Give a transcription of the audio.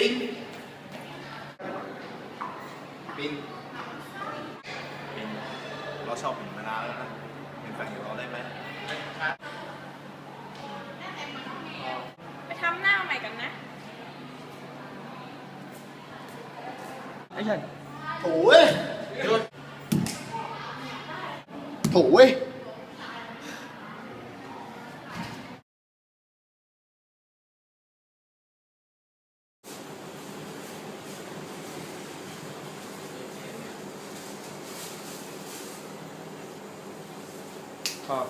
ปิ๊งปิ๊งปิ๊งเราชอบเห็นมานานแล้วนะเป็นแฟนกับเราได้ไหมไปทำหน้าใหม่กันนะ ไอ้ฉันโถ่เว้ยโถ่เว้ย 好。